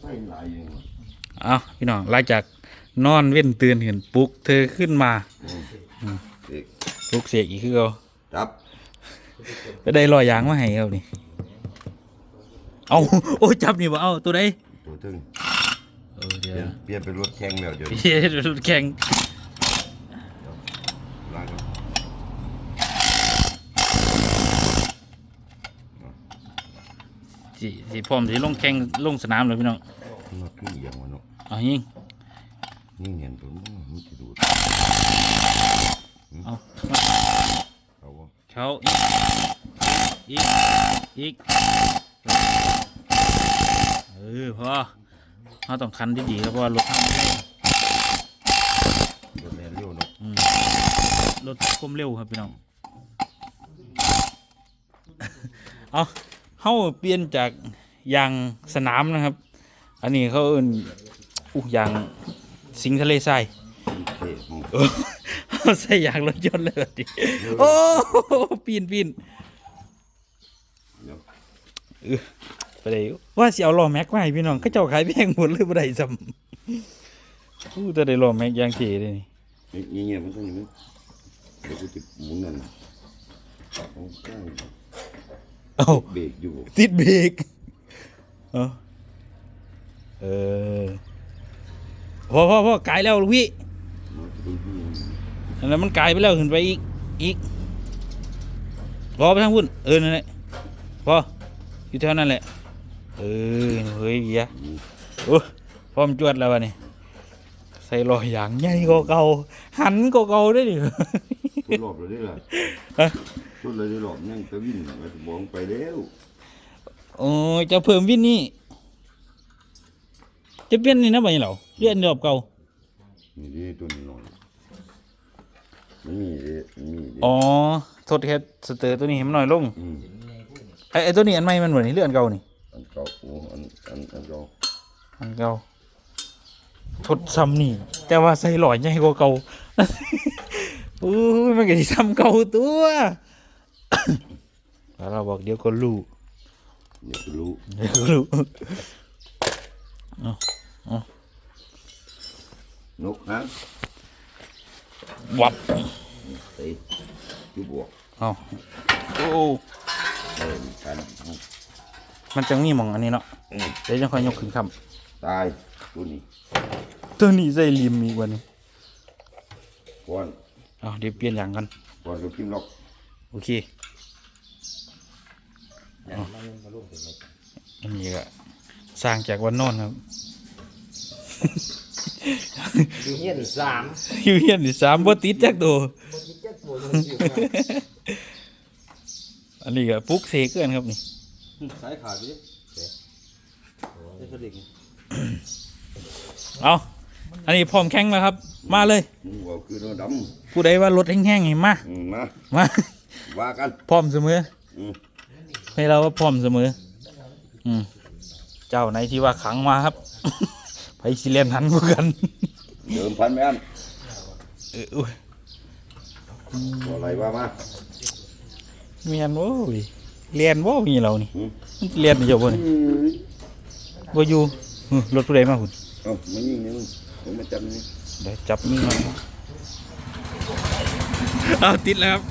ไฟหลายอย่างวะเอาพี่น้องหลังจากนอนเว้นตื่นเห็นปลุกเธอขึ้นมาเด็กปลุกเสียกอีกคือเขาจับไปได้รอยยางมาให้เขานี่เอาโอ้ยจับนี่บ่เอาตัวใดตัวตึงเออเดี๋เปยวลี่ยนเปลี่ยนเป็นรถแข่งแล้วเดี๋ยวนี้ เฮ้ยรถแข่ง ลากกัน สิสิพร้อมสิลงแข่งลงสนามเลยพี่น้องมาขึ้นอหย่างวะเนาะเอายิงนี่เนียนตัวนู้นมันจะดูดเอาเอาวะเขาอีกอีกอีกเออพอเขาต้องคันที่ดีครับเพราะว่ารถรถแรงเร็วเนาะรถความเร็วครับพี่น้อง เอา เขาเปลี่ยนจากยางสนามนะครับ อันนี้เขาเอิ้นอู้ยางสิงห์ทะเลทรายโอเคอืมเออเขาใส่ยางรถยนต์เลยบัดดิโอ้ปีนปีนเดี๋ยวไปเลยว่าสิเอาล้อแม็กมาให้พี่น้องเขาเจ้าขายแพงหมดเลยบ่ได้ซ้ำอู้แต่ได้ล้อแม็กยางเก๋เลยนี่นี่เงี้ยมันต้องอย่างนี้เดี๋ยวกูจะหมุนนั่นเอาใกล้ เอาเบรกอยู่ ติดเบรกเอาเออพอพอพอไกลแล้วลูกพี่มันจะดูดีอันนั้นมันไกลไปแล้วขึ้นไปอีก อีกพอไปทางพุ่นเออนั่นแหละพออยู่แถวนั้นแหละ เออเฮ้ยเหี้ยโอ้พร้อมจวดแล้ววะนี่ใส่รอยอย่างใหญ่กว่าเก่าหันกว่าเก่าได้ดิ ทุดรอบเลยได้ล่ะ ฮะ ทุดเลยได้รอบนั่งตะวินไปมองไปแล้วโอ้ยจะเพิ่มวินนี่จะเปลี่ยนนี่นะบ่นี่เหรอเปลี่ยนรอบเก่านี่ดิตัวนี้หน่อยมันมีดิมันมีดิอ๋อโทษแค่สเตอร์ตัวนี้ให้มันน้อยลงอืมไอ้ไอ้ตัวนี้อันใหม่มันเหมือนนี่เรื่องเก่านี่อันเก่าโอ้อันอันอันเก่าอันเก่าทดซ้ำนี่ แต่ว่าใส่หลอดใหญ่กว่าเก่าอู้ยมันก็สิซ้ำเก่าตัว แล้วเราบอกเดี๋ยวก็รู้เดี๋ยวจะรู้เดี๋ยวก็รู้นกฮะวับเตะจุบวกเอาโอ้เติมกันมันจังมีหมองอันนี้เนาะอืมเดี๋ยวจะค่อยยกขึ้นคตายตัวนี้ำตัวนี้ใส่ริมอีกวันนี้ก่อนเอาเดี๋ยวเปลี่ยนอย่างกันก่อนก็พิมพ์ล็อกโอเคเอาอันนี้ก็สร้างจากวันนอนครับ อยู่เฮียนสามอยู่เฮียนนี่สามบ่ติดจักตัวบ่คิดจักตัวมันสิว่าอันนี้ก็ปลุกเสกเกินครับนี่สายขาดดิได้กระดิ่งเอาอันนี้พร้อมแข่งแล้วครับ มาเลยมึงบอกคือเราดผู้ใดว่ารถแห้งๆให้มาำอืมมา มา ว่ากัน พร้อมเสมออืม ให้เราว่าพร้อมเสมอ อืมเจ้าไหนที่ว่าขังมาครับ ไปสิเลียนหันกว่ากันเดิมพันแม่นเอออุ้ยบอกอะไรว่ามาเมียนโว้ยเรียนบ่มีเรานี่อืมมันเรียนนี่เจ้าบ่นี่บ่อยู่อื้อรถผู้ใดมาคุณเอามายิงนี่มึงผมมาจับนี่เดี๋ยวจับมีมาเอาติดแล้วครับ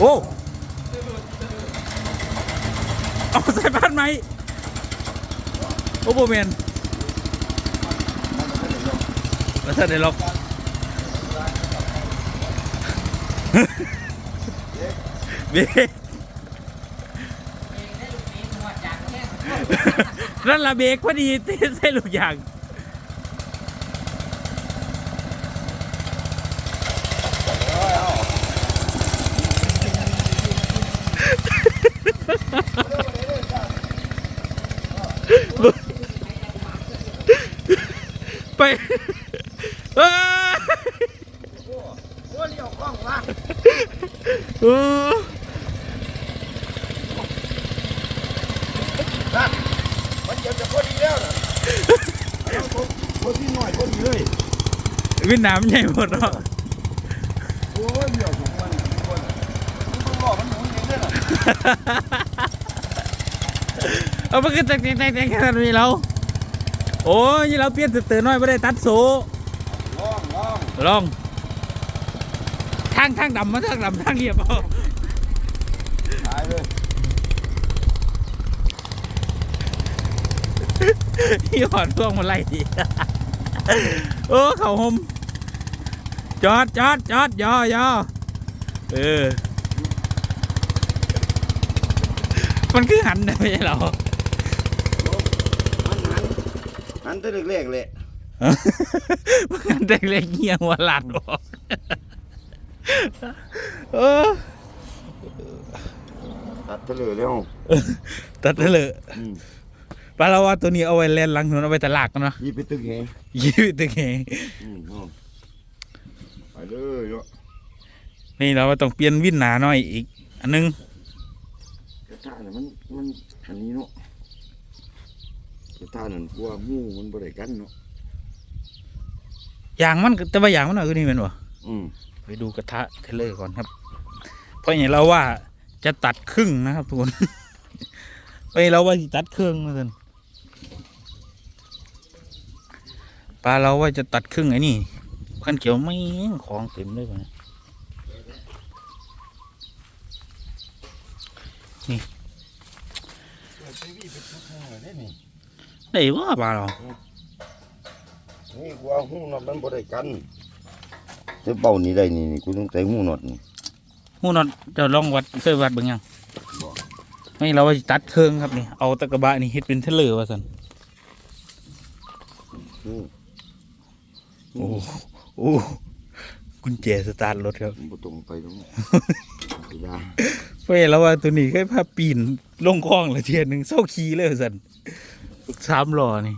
โอ้เอาใส่บ้านไหมโอ้โบแมนแล้วถ้าได้ล็อกเบรกนั่นละเบรกพอดีตีใส่ลูกยางไป เอ้โอ้เลี้ยวกล้องว่าเออมันเดี๋ยวจะพอดีแล้วน่ะคนที่น้อยคนนี้เลยวินน้ำใหญ่หมดเนาะโอ้ยเลี้ยวของมันคนมันต้องรอมันหมุนอย่างนี้น่ะเอาไปขึ้นแตกแตกแตกแตกขนาดนี้เราโอ้ยนี่เราเปลี่ยนเตือนน้อยไม่ได้ตัดโซ ลองลองลองทางทางดำมาทางดำทางเหยียบเอาตายเลยที่หอดพวงมาไล่ดีโอ้เขาหมจอดจอดจอดยอยอเออ มันคือหันได้ไหมใช่เหรอ มันหัน หันแต่เล็กๆเลย มันหันแต่เล็กเงี้ยหัวหลัดออกเออตัดไปเลยแล้วตัดได้เลยอืมปลาเราว่าตัวนี้เอาไว้เล่นหลังถนนเอาไว้ตลาดกันเนาะยี่ไปตึกแหงยืดตัวเองอืมเอาไปเลยเนาะนี่เราต้องเปลี่ยนวินหนาหน่อยอีก อันนึงกระทะน่ะมันมันอันนี้เนาะกระทะนั่นกลัวหมูมันบ่ได้กันเนาะอ ย่างมันก็แต่ว่าอย่างมันหน่อยก็นี่เป็นวะอืมไปดูกระทะเทเลอร์ก่อนครับ เพราะอย่างเราว่าจะตัดครึ่งนะครับทุกคนไปเราว่าจะตัดครึ่งนะท่านปลาเราว่าจะตัดครึ่งไอ้นี่ขันเขียวไม่ของเต็มเลยวะเนี่ยได้ว่าปลาเรา นี่กลัวหูเนาะมันบ่ได้กันจะเป่านี่ได้นี่นี่กูต้องใส่หูน็อตนี่หูนอนจะลองวัดเคยวัดเบ้างยังบ่ไม่เราว่าจะตัดเครื่องครับนี่เอาตะกระบะนี่เฮ็ดเป็นเทเลอร์ว่าสันหูโอ้โอ้กุญแจสตาร์ทรถครับมันบ่ตรงไปตรงนี้ไปยาเพราะเราว่าตัวนี้แค่พาปีนลงคลองละเทียนหนึ่งเศร้าขี่เลยว่าสันสามล้อนี่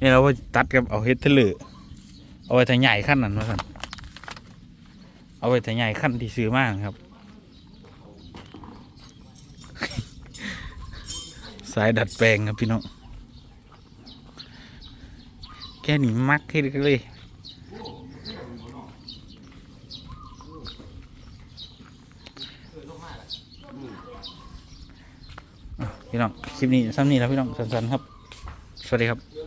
นี่เราว่าตัดกับเอาเฮ็ดเทเลอเอาไว้ถ่ายใหญ่ขั้นนั้นว่าสันเอาไว้ถ่ายใหญ่ขั้นที่ซื้อมากครับ สายดัดแปลงครับพี่น้องแค่นี้มักให้เลยพี่น้องคลิปนี้ซ้ำนี้แล้วพี่น้องสั้นๆครับ สวัสดีครับ